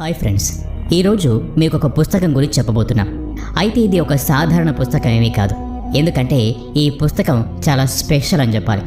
Hi friends ఈరోజు మీకు ఒక పుస్తకం గురించి చెప్పబోతున్నాం. అయితే ఇది ఒక సాధారణ పుస్తకం ఏమీ కాదు. ఎందుకంటే ఈ పుస్తకం చాలా స్పెషల్ అని చెప్పాలి.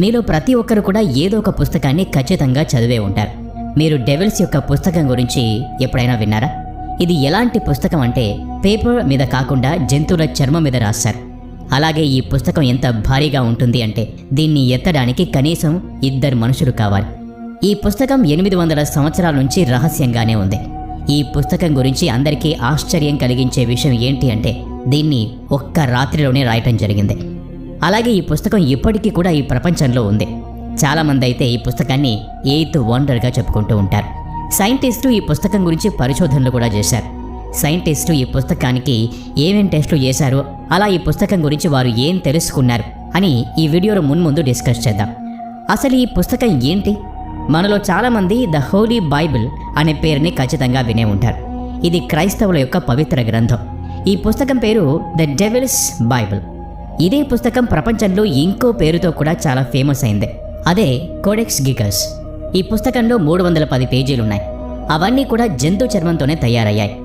మీలో ప్రతి ఒక్కరు కూడా ఏదో ఒక పుస్తకాన్ని ఖచ్చితంగా చదివే ఉంటారు. మీరు డెవిల్స్ యొక్క పుస్తకం గురించి ఎప్పుడైనా విన్నారా? ఇది ఎలాంటి పుస్తకం అంటే పేపర్ మీద కాకుండా జంతువుల చర్మం మీద రాస్తారు అలాగే ఈ పుస్తకం ఎంత భారీగా ఉంటుంది అంటే దీన్ని ఎత్తడానికి కనీసం ఇద్దరు మనుషులు కావాలి. ఈ పుస్తకం ఎనిమిది వందల సంవత్సరాల నుంచి రహస్యంగానే ఉంది. ఈ పుస్తకం గురించి అందరికీ ఆశ్చర్యం కలిగించే విషయం ఏంటి అంటే దీన్ని ఒక్క రాత్రిలోనే రాయటం జరిగింది. అలాగే ఈ పుస్తకం ఇప్పటికీ కూడా ఈ ప్రపంచంలో ఉంది. చాలామంది అయితే ఈ పుస్తకాన్ని ఎయిత్ వండర్గా చెప్పుకుంటూ ఉంటారు. సైంటిస్టు ఈ పుస్తకం గురించి పరిశోధనలు కూడా చేశారు. సైంటిస్టు ఈ పుస్తకానికి ఏమేం టెస్టులు చేశారో అలా ఈ పుస్తకం గురించి వారు ఏం తెలుసుకున్నారు అని ఈ వీడియోలో మున్ముందు డిస్కస్ చేద్దాం. అసలు ఈ పుస్తకం ఏంటి? మనలో చాలామంది ద హోలీ బైబిల్ అనే పేరుని ఖచ్చితంగా వినే ఉంటారు. ఇది క్రైస్తవుల యొక్క పవిత్ర గ్రంథం. ఈ పుస్తకం పేరు ద డెవిల్స్ బైబిల్. ఇదే పుస్తకం ప్రపంచంలో ఇంకో పేరుతో కూడా చాలా ఫేమస్ అయింది. అదే కోడెక్స్ గికస్ ఈ పుస్తకంలో మూడు వందల పది పేజీలు ఉన్నాయి అవన్నీ కూడా జంతు చర్మంతోనే తయారయ్యాయి.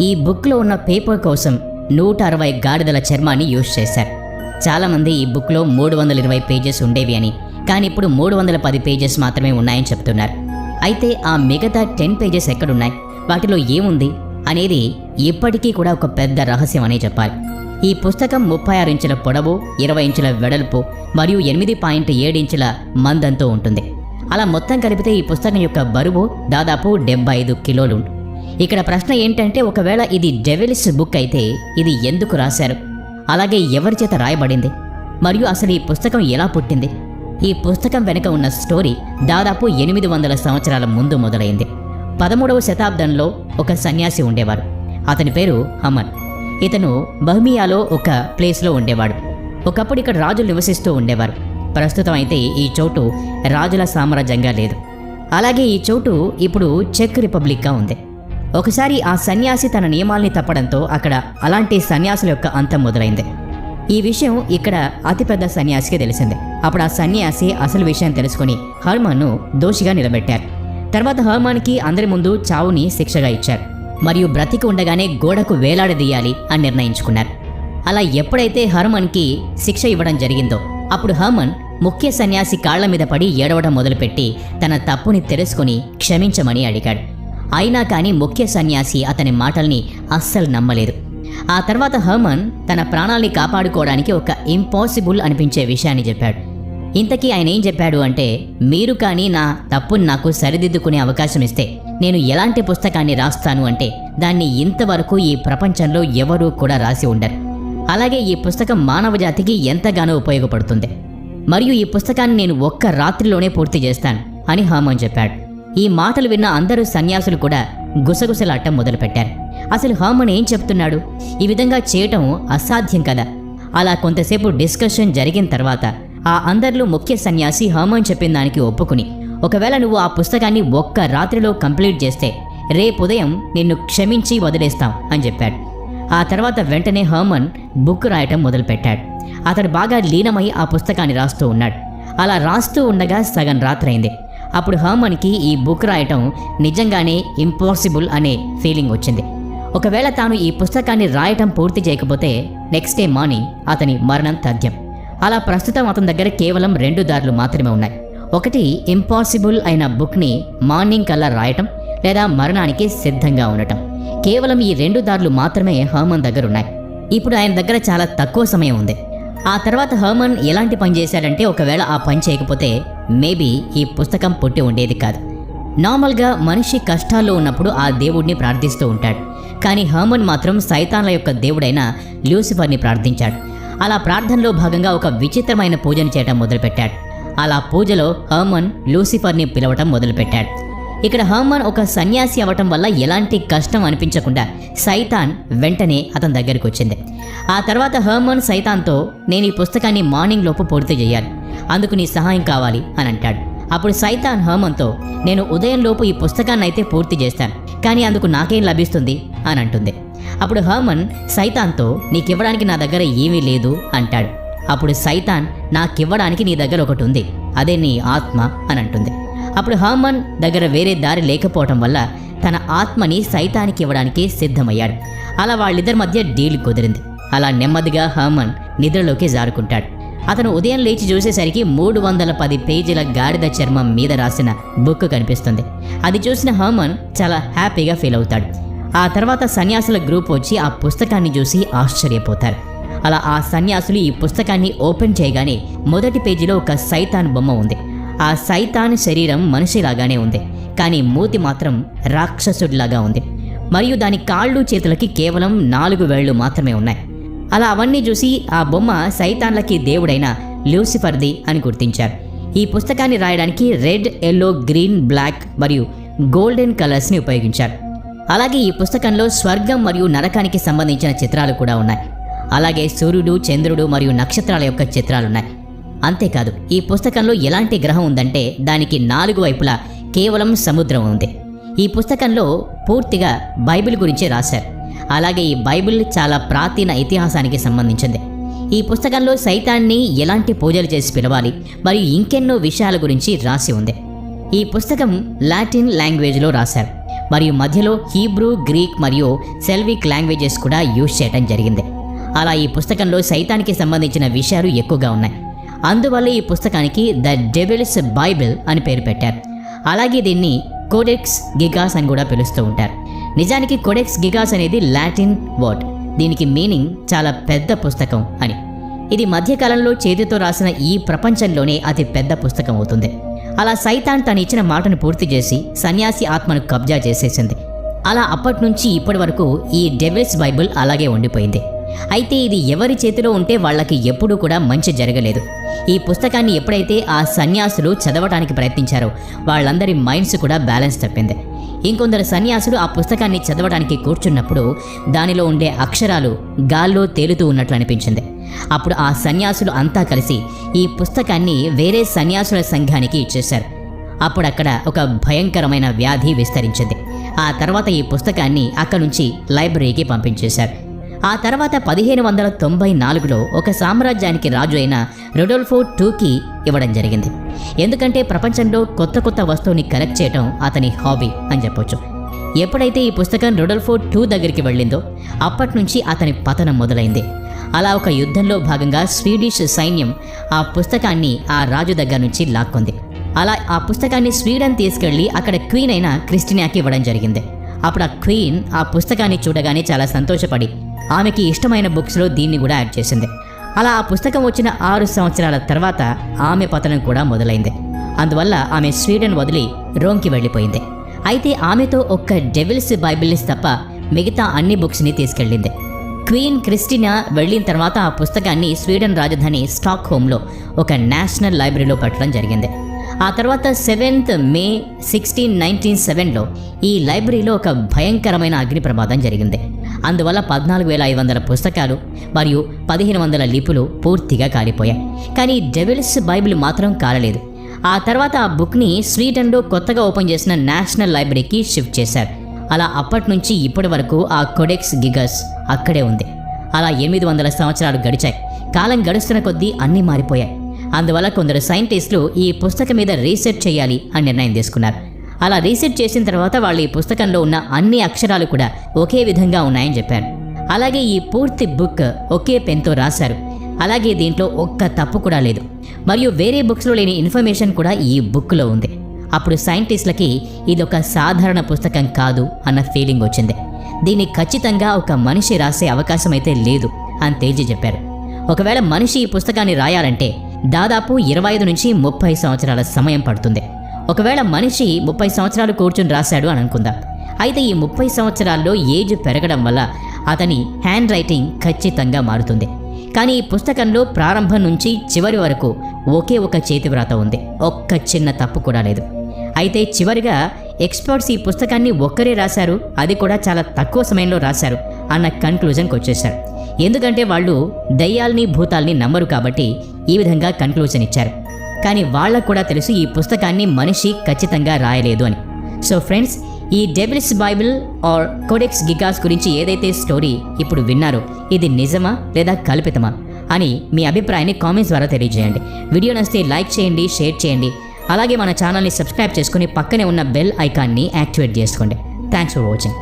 ఈ బుక్లో ఉన్న పేపర్ కోసం నూట అరవై గాడిదల చర్మాన్ని యూజ్ చేశారు. చాలామంది ఈ బుక్లో మూడు వందల ఇరవై పేజెస్ ఉండేవి అని కానీ ఇప్పుడు మూడు వందల పది పేజెస్ మాత్రమే ఉన్నాయని చెప్తున్నారు. అయితే ఆ మిగతా టెన్ పేజెస్ ఎక్కడున్నాయి? వాటిలో ఏముంది? అనేది ఇప్పటికీ కూడా ఒక పెద్ద రహస్యం అనే చెప్పాలి. ఈ పుస్తకం ముప్పై ఆరు ఇంచుల పొడవు ఇరవై ఇంచుల వెడల్పు మరియు ఎనిమిది పాయింట్ ఏడు ఇంచుల మందంతో ఉంటుంది. అలా మొత్తం కలిపితే ఈ పుస్తకం యొక్క బరువు దాదాపు డెబ్బై ఐదు కిలోలు. ఇక్కడ ప్రశ్న ఏంటంటే ఒకవేళ ఇది డెవిల్స్ బుక్ అయితే ఇది ఎందుకు రాశారు? అలాగే ఎవరి చేత రాయబడింది? మరియు అసలు ఈ పుస్తకం ఎలా పుట్టింది? ఈ పుస్తకం వెనుక ఉన్న స్టోరీ దాదాపు ఎనిమిది వందల సంవత్సరాల ముందు మొదలైంది. పదమూడవ శతాబ్దంలో ఒక సన్యాసి ఉండేవారు అతని పేరు హమన్ ఇతను బహ్మియాలో ఒక ప్లేస్లో ఉండేవాడు. ఒకప్పుడు ఇక్కడ రాజులు నివసిస్తూ ఉండేవారు. ప్రస్తుతం అయితే ఈ చోటు రాజుల సామ్రాజ్యంగా లేదు. అలాగే ఈ చోటు ఇప్పుడు చెక్ రిపబ్లిక్గా ఉంది. ఒకసారి ఆ సన్యాసి తన నియమాల్ని తప్పడంతో అక్కడ అలాంటి సన్యాసుల యొక్క అంతం మొదలైంది. ఈ విషయం ఇక్కడ అతిపెద్ద సన్యాసికి తెలిసింది. అప్పుడు ఆ సన్యాసి అసలు విషయం తెలుసుకుని హర్మన్ను దోషిగా నిలబెట్టారు. తర్వాత హర్మాన్కి అందరి ముందు చావుని శిక్షగా ఇచ్చారు. మరియు బ్రతికి ఉండగానే గోడకు వేలాడదీయాలి అని నిర్ణయించుకున్నారు. అలా ఎప్పుడైతే హర్మన్కి శిక్ష ఇవ్వడం జరిగిందో అప్పుడు హర్మన్ ముఖ్య సన్యాసి కాళ్ళ మీద పడి ఏడవడం మొదలుపెట్టి తన తప్పుని తెలుసుకుని క్షమించమని అడిగాడు. అయినా కానీ ముఖ్య సన్యాసి అతని మాటల్ని అస్సలు నమ్మలేదు. ఆ తర్వాత హర్మన్ తన ప్రాణాల్ని కాపాడుకోవడానికి ఒక ఇంపాసిబుల్ అనిపించే విషయాన్ని చెప్పాడు. ఇంతకీ ఆయన ఏం చెప్పాడు అంటే మీరు కానీ నా తప్పును నాకు సరిదిద్దుకునే అవకాశం ఇస్తే నేను ఎలాంటి పుస్తకాన్ని రాస్తాను అంటే దాన్ని ఇంతవరకు ఈ ప్రపంచంలో ఎవరూ కూడా రాసి ఉండరు. అలాగే ఈ పుస్తకం మానవ జాతికి ఎంతగానో ఉపయోగపడుతుంది. మరియు ఈ పుస్తకాన్ని నేను ఒక్క రాత్రిలోనే పూర్తి చేస్తాను అని హామన్ చెప్పాడు. ఈ మాటలు విన్న అందరూ సన్యాసులు కూడా గుసగుసలాటం మొదలుపెట్టారు. అసలు హామన్ ఏం చెప్తున్నాడు? ఈ విధంగా చేయటం అసాధ్యం కదా. అలా కొంతసేపు డిస్కషన్ జరిగిన తర్వాత ఆ అందరిలో ముఖ్య సన్యాసి హామన్ చెప్పిన దానికి ఒప్పుకుని ఒకవేళ నువ్వు ఆ పుస్తకాన్ని ఒక్క రాత్రిలో కంప్లీట్ చేస్తే రేపు ఉదయం నిన్ను క్షమించి వదిలేస్తాం అని చెప్పాడు. ఆ తర్వాత వెంటనే హర్మన్ బుక్ రాయటం మొదలుపెట్టాడు. అతడు బాగా లీనమై ఆ పుస్తకాన్ని రాస్తూ ఉన్నాడు. అలా రాస్తూ ఉండగా సగం రాత్రైంది. అప్పుడు హర్మన్కి ఈ బుక్ రాయటం నిజంగానే ఇంపాసిబుల్ అనే ఫీలింగ్ వచ్చింది. ఒకవేళ తాను ఈ పుస్తకాన్ని రాయటం పూర్తి చేయకపోతే నెక్స్ట్ డే మార్నింగ్ అతని మరణం తథ్యం. అలా ప్రస్తుతం అతని దగ్గర కేవలం రెండు దారులు మాత్రమే ఉన్నాయి. ఒకటి ఇంపాసిబుల్ అయిన బుక్ని మార్నింగ్ కల్లా రాయటం లేదా మరణానికి సిద్ధంగా ఉండటం. కేవలం ఈ రెండు దారులు మాత్రమే హర్మన్ దగ్గర ఉన్నాయి. ఇప్పుడు ఆయన దగ్గర చాలా తక్కువ సమయం ఉంది. ఆ తర్వాత హర్మన్ ఎలాంటి పని చేశాడంటే ఒకవేళ ఆ పని చేయకపోతే మేబీ ఈ పుస్తకం పుట్టి ఉండేది కాదు. నార్మల్గా మనిషి కష్టాల్లో ఉన్నప్పుడు ఆ దేవుడిని ప్రార్థిస్తూ ఉంటాడు. కానీ హర్మన్ మాత్రం సైతాన్ల యొక్క దేవుడైన లూసిఫర్ని ప్రార్థించాడు. అలా ప్రార్థనలో భాగంగా ఒక విచిత్రమైన పూజను చేయటం మొదలుపెట్టాడు. అలా పూజలో హర్మన్ లూసిఫర్ని పిలవటం మొదలుపెట్టాడు. ఇక్కడ హర్మన్ ఒక సన్యాసి అవ్వటం వల్ల ఎలాంటి కష్టం అనిపించకుండా సైతాన్ వెంటనే అతని దగ్గరికి వచ్చింది. ఆ తర్వాత హర్మన్ సైతాన్తో నేను ఈ పుస్తకాన్ని మార్నింగ్ లోపు పూర్తి చేయాలి. అందుకు నీ సహాయం కావాలి అని అంటాడు. అప్పుడు సైతాన్ హర్మన్తో నేను ఉదయం లోపు ఈ పుస్తకాన్ని అయితే పూర్తి చేస్తాను. కానీ అందుకు నాకేం లభిస్తుంది? అని అంటుంది. అప్పుడు హర్మన్ సైతాన్తో నీకివ్వడానికి నా దగ్గర ఏమీ లేదు అంటాడు. అప్పుడు సైతాన్ నాకివ్వడానికి నీ దగ్గర ఒకటి ఉంది. అదే నీ ఆత్మ అని అంటుంది. అప్పుడు హర్మన్ దగ్గర వేరే దారి లేకపోవటం వల్ల తన ఆత్మని సైతానికి ఇవ్వడానికి సిద్ధమయ్యాడు. అలా వాళ్ళిద్దరి మధ్య డీల్ కుదిరింది. అలా నెమ్మదిగా హర్మన్ నిద్రలోకి జారుకుంటాడు. అతను ఉదయం లేచి చూసేసరికి మూడు వందల పది పేజీల గాడిద చర్మం మీద రాసిన బుక్ కనిపిస్తుంది. అది చూసిన హర్మన్ చాలా హ్యాపీగా ఫీల్ అవుతాడు. ఆ తర్వాత సన్యాసుల గ్రూప్ వచ్చి ఆ పుస్తకాన్ని చూసి ఆశ్చర్యపోతారు. అలా ఆ సన్యాసులు ఈ పుస్తకాన్ని ఓపెన్ చేయగానే మొదటి పేజీలో ఒక సైతాన్ బొమ్మ ఉంది. ఆ సైతాన్ శరీరం మనిషిలాగానే ఉంది. కానీ మూతి మాత్రం రాక్షసుడిలాగా ఉంది. మరియు దాని కాళ్ళు చేతులకి కేవలం నాలుగు వేళ్ళు మాత్రమే ఉన్నాయి. అలా అవన్నీ చూసి ఆ బొమ్మ సైతాన్లకి దేవుడైన లూసిఫర్ది అని గుర్తించారు. ఈ పుస్తకాన్ని రాయడానికి రెడ్ ఎల్లో గ్రీన్ బ్లాక్ మరియు గోల్డెన్ కలర్స్ని ఉపయోగించారు. అలాగే ఈ పుస్తకంలో స్వర్గం మరియు నరకానికి సంబంధించిన చిత్రాలు కూడా ఉన్నాయి. అలాగే సూర్యుడు చంద్రుడు మరియు నక్షత్రాల యొక్క చిత్రాలున్నాయి అంతేకాదు ఈ పుస్తకంలో ఎలాంటి గ్రహం ఉందంటే దానికి నాలుగు వైపులా కేవలం సముద్రం ఉంది. ఈ పుస్తకంలో పూర్తిగా బైబిల్ గురించి రాశారు. అలాగే ఈ బైబిల్ చాలా ప్రాచీన ఇతిహాసానికి సంబంధించింది. ఈ పుస్తకంలో సైతాన్ని ఎలాంటి పూజలు చేసి పిలవాలి మరియు ఇంకెన్నో విషయాల గురించి రాసి ఉంది. ఈ పుస్తకం లాటిన్ లాంగ్వేజ్లో రాశారు మరియు మధ్యలో హీబ్రూ గ్రీక్ మరియు సెల్విక్ లాంగ్వేజెస్ కూడా యూజ్ చేయడం జరిగింది. అలా ఈ పుస్తకంలో సైతానికి సంబంధించిన విషయాలు ఎక్కువగా ఉన్నాయి. అందువల్ల ఈ పుస్తకానికి ద డెవిల్స్ బైబిల్ అని పేరు పెట్టారు. అలాగే దీన్ని కోడెక్స్ గిగాస్ అని కూడా పిలుస్తూ ఉంటారు. నిజానికి కొడెక్స్ గిగాస్ అనేది లాటిన్ వర్డ్. దీనికి మీనింగ్ చాలా పెద్ద పుస్తకం అని. ఇది మధ్యకాలంలో చేతితో రాసిన ఈ ప్రపంచంలోనే అతి పెద్ద పుస్తకం అవుతుంది. అలా సైతాన్ తను ఇచ్చిన మాటను పూర్తి చేసి సన్యాసి ఆత్మను కబ్జా చేసేసింది. అలా అప్పటి నుంచి ఇప్పటి వరకు ఈ డెవిల్స్ బైబుల్ అలాగే ఉండిపోయింది. అయితే ఇది ఎవరి చేతిలో ఉంటే వాళ్ళకి ఎప్పుడూ కూడా మంచి జరగలేదు. ఈ పుస్తకాన్ని ఎప్పుడైతే ఆ సన్యాసులు చదవటానికి ప్రయత్నించారో వాళ్ళందరి మైండ్స్ కూడా బ్యాలెన్స్ తప్పింది. ఇంకొందరు సన్యాసులు ఆ పుస్తకాన్ని చదవడానికి కూర్చున్నప్పుడు దానిలో ఉండే అక్షరాలు గాల్లో తేలుతూ ఉన్నట్లు అనిపించింది. అప్పుడు ఆ సన్యాసులు అంతా కలిసి ఈ పుస్తకాన్ని వేరే సన్యాసుల సంఘానికి ఇచ్చేశారు. అప్పుడు అక్కడ ఒక భయంకరమైన వ్యాధి విస్తరించింది. ఆ తర్వాత ఈ పుస్తకాన్ని అక్కడి నుంచి లైబ్రరీకి పంపించేశారు. ఆ తర్వాత పదిహేను వందల తొంభై నాలుగులో ఒక సామ్రాజ్యానికి రాజు అయిన రొడోల్ఫో టూకి ఇవ్వడం జరిగింది. ఎందుకంటే ప్రపంచంలో కొత్త కొత్త వస్తువుని కలెక్ట్ చేయడం అతని హాబీ అని చెప్పొచ్చు. ఎప్పుడైతే ఈ పుస్తకం రొడల్ఫో టూ దగ్గరికి వెళ్ళిందో అప్పటి నుంచి అతని పతనం మొదలైంది. అలా ఒక యుద్ధంలో భాగంగా స్వీడిష్ సైన్యం ఆ పుస్తకాన్ని ఆ రాజు దగ్గర నుంచి లాక్కుంది. అలా ఆ పుస్తకాన్ని స్వీడన్ తీసుకెళ్ళి అక్కడ క్వీన్ అయిన క్రిస్టినియాకి ఇవ్వడం జరిగింది. అప్పుడు ఆ క్వీన్ ఆ పుస్తకాన్ని చూడగానే చాలా సంతోషపడి ఆమెకి ఇష్టమైన బుక్స్లో దీన్ని కూడా యాడ్ చేసింది. అలా ఆ పుస్తకం వచ్చిన ఆరు సంవత్సరాల తర్వాత ఆమె పతనం కూడా మొదలైంది. అందువల్ల ఆమె స్వీడన్ వదిలి రోమ్కి వెళ్ళిపోయింది. అయితే ఆమెతో ఒక్క డెవిల్స్ బైబిల్స్ తప్ప మిగతా అన్ని బుక్స్ని తీసుకెళ్ళింది. క్వీన్ క్రిస్టినా వెళ్ళిన తర్వాత ఆ పుస్తకాన్ని స్వీడన్ రాజధాని స్టాక్ హోమ్లో ఒక నేషనల్ లైబ్రరీలో పెట్టడం జరిగింది. ఆ తర్వాత సెవెంత్ మే సిక్స్టీన్ నైన్టీన్ సెవెన్లో ఈ లైబ్రరీలో ఒక భయంకరమైన అగ్ని ప్రమాదం జరిగింది. అందువల్ల పద్నాలుగు వేల ఐదు వందల పుస్తకాలు మరియు పదిహేను వందల లిపులు పూర్తిగా కాలిపోయాయి. కానీ డెవిల్స్ బైబిల్ మాత్రం కాలలేదు. ఆ తర్వాత ఆ బుక్ని స్వీడన్లో కొత్తగా ఓపెన్ చేసిన నేషనల్ లైబ్రరీకి షిఫ్ట్ చేశారు. అలా అప్పటి నుంచి ఇప్పటి వరకు ఆ కొడెక్స్ గిగస్ అక్కడే ఉంది. అలా ఎనిమిది వందల సంవత్సరాలు గడిచాయి. కాలం గడుస్తున్న కొద్దీ అన్నీ మారిపోయాయి. అందువల్ల కొందరు సైంటిస్టులు ఈ పుస్తకం మీద రీసెర్చ్ చేయాలి అని నిర్ణయం తీసుకున్నారు. అలా రీసెట్ చేసిన తర్వాత వాళ్ళు ఈ పుస్తకంలో ఉన్న అన్ని అక్షరాలు కూడా ఒకే విధంగా ఉన్నాయని చెప్పారు. అలాగే ఈ పూర్తి బుక్ ఒకే పెన్తో రాశారు. అలాగే దీంట్లో ఒక్క తప్పు కూడా లేదు. మరియు వేరే బుక్స్లో లేని ఇన్ఫర్మేషన్ కూడా ఈ బుక్లో ఉంది. అప్పుడు సైంటిస్టులకి ఇది ఒక సాధారణ పుస్తకం కాదు అన్న ఫీలింగ్ వచ్చింది. దీన్ని ఖచ్చితంగా ఒక మనిషి రాసే అవకాశం అయితే లేదు అని తేల్చి చెప్పారు. ఒకవేళ మనిషి ఈ పుస్తకాన్ని రాయాలంటే దాదాపు ఇరవై ఐదు నుంచి ముప్పై సంవత్సరాల సమయం పడుతుంది. ఒకవేళ మనిషి ముప్పై సంవత్సరాలు కూర్చుని రాశాడు అని అనుకుందాం. అయితే ఈ ముప్పై సంవత్సరాల్లో ఏజ్ పెరగడం వల్ల అతని హ్యాండ్ రైటింగ్ ఖచ్చితంగా మారుతుంది. కానీ ఈ పుస్తకంలో ప్రారంభం నుంచి చివరి వరకు ఒకే ఒక చేతివ్రాత ఉంది. ఒక్క చిన్న తప్పు కూడా లేదు. అయితే చివరిగా ఎక్స్పర్ట్స్ ఈ పుస్తకాన్ని ఒక్కరే రాశారు అది కూడా చాలా తక్కువ సమయంలో రాశారు అన్న కన్క్లూజన్కి వచ్చేశారు. ఎందుకంటే వాళ్ళు దయ్యాల్ని భూతాల్ని నమ్మరు కాబట్టి ఈ విధంగా కన్క్లూజన్ ఇచ్చారు. కానీ వాళ్ళకు కూడా తెలుసు ఈ పుస్తకాన్ని మనిషి ఖచ్చితంగా రాయలేదు అని. సో ఫ్రెండ్స్ ఈ devil's bible or Codex Gigas గురించి ఏదైతే స్టోరీ ఇప్పుడు విన్నారో ఇది నిజమా లేదా కల్పితమా అని మీ అభిప్రాయాన్ని కామెంట్స్ ద్వారా తెలియజేయండి. వీడియో నచ్చితే లైక్ చేయండి షేర్ చేయండి. అలాగే మన ఛానల్ని సబ్స్క్రైబ్ చేసుకుని పక్కనే ఉన్న బెల్ ఐకాన్ని యాక్టివేట్ చేసుకోండి. Thanks for watching.